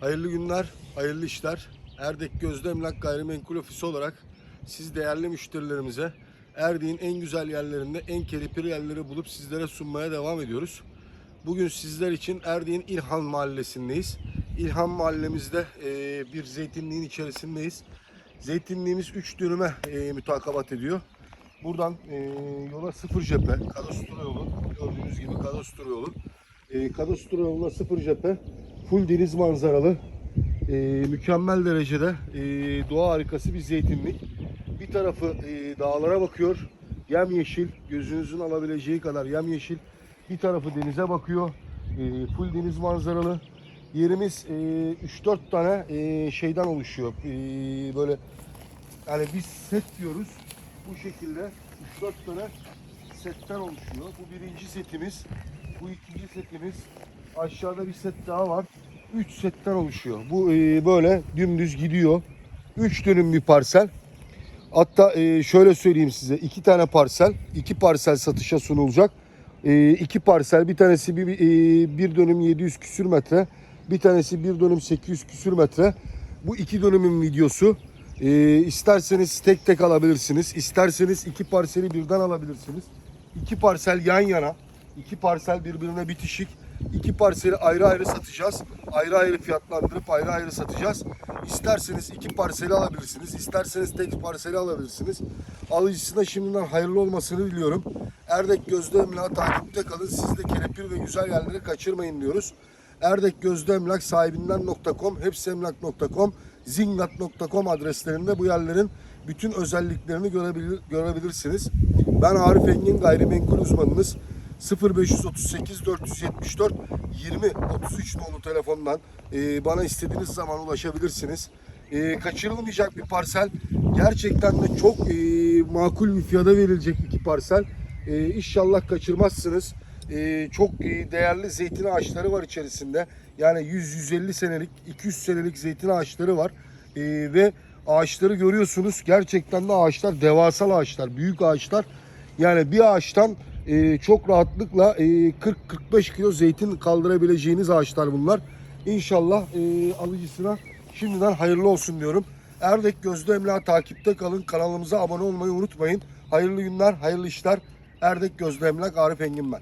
Hayırlı günler, hayırlı işler. Erdek Gözde Emlak Gayrimenkul Ofisi olarak siz değerli müşterilerimize Erdek'in en güzel yerlerinde en kelepir yerleri bulup sizlere sunmaya devam ediyoruz. Bugün sizler için Erdek'in İlhan Mahallesi'ndeyiz. İlhan Mahallemizde eee, bir zeytinliğin içerisindeyiz. Zeytinliğimiz 3 dönüme eee, mütakabat ediyor. Buradan eee, yola sıfır cephe, kadastro yolu, gördüğünüz gibi kadastro yolu. Kadastro yoluna sıfır cephe, full deniz manzaralı, eee, mükemmel derecede eee, doğa harikası bir zeytinlik. Bir tarafı eee, dağlara bakıyor, yemyeşil, gözünüzün alabileceği kadar yemyeşil. Bir tarafı denize bakıyor, eee, full deniz manzaralı. Yerimiz eee 3-4 tane eee, şeyden oluşuyor. Eee, böyle yani biz set diyoruz. Bu şekilde 3-4 tane setten oluşuyor. Bu birinci setimiz. Bu ikinci setimiz. Aşağıda bir set daha var. 3 setten oluşuyor. Bu e, böyle dümdüz gidiyor. 3 dönüm bir parsel. Hatta e, şöyle söyleyeyim size. iki tane parsel. iki parsel satışa sunulacak. E, parsel. Bir tanesi bir, bir dönüm 700 küsür metre. Bir tanesi bir dönüm 800 küsür metre. Bu iki dönümün videosu. E, isterseniz tek tek alabilirsiniz. İsterseniz iki parseli birden alabilirsiniz. İki parsel yan yana. iki parsel birbirine bitişik. İki parseli ayrı ayrı satacağız. Ayrı ayrı fiyatlandırıp ayrı ayrı satacağız. İsterseniz iki parseli alabilirsiniz. İsterseniz tek parseli alabilirsiniz. Alıcısına şimdiden hayırlı olmasını diliyorum. Erdek Gözde Emlak'ı takipte kalın. Siz de kelepir ve güzel yerleri kaçırmayın diyoruz. Erdek Gözde Emlak sahibinden.com, hepsiemlak.com, zingat.com adreslerinde bu yerlerin bütün özelliklerini görebilir, görebilirsiniz. Ben Arif Engin gayrimenkul uzmanınız. 0538 474 20 33 nolu telefondan e, bana istediğiniz zaman ulaşabilirsiniz. E, kaçırılmayacak bir parsel. Gerçekten de çok e, makul bir fiyata verilecek iki parsel. E, inşallah kaçırmazsınız. E, çok e, değerli zeytin ağaçları var içerisinde. Yani 100-150 senelik, 200 senelik zeytin ağaçları var. E, ve ağaçları görüyorsunuz. Gerçekten de ağaçlar devasal ağaçlar, büyük ağaçlar. Yani bir ağaçtan e, çok rahatlıkla e, 40-45 kilo zeytin kaldırabileceğiniz ağaçlar bunlar. İnşallah e, alıcısına şimdiden hayırlı olsun diyorum. Erdek Gözde Emlak takipte kalın. Kanalımıza abone olmayı unutmayın. Hayırlı günler, hayırlı işler. Erdek Gözde Emlak Arif Engin ben.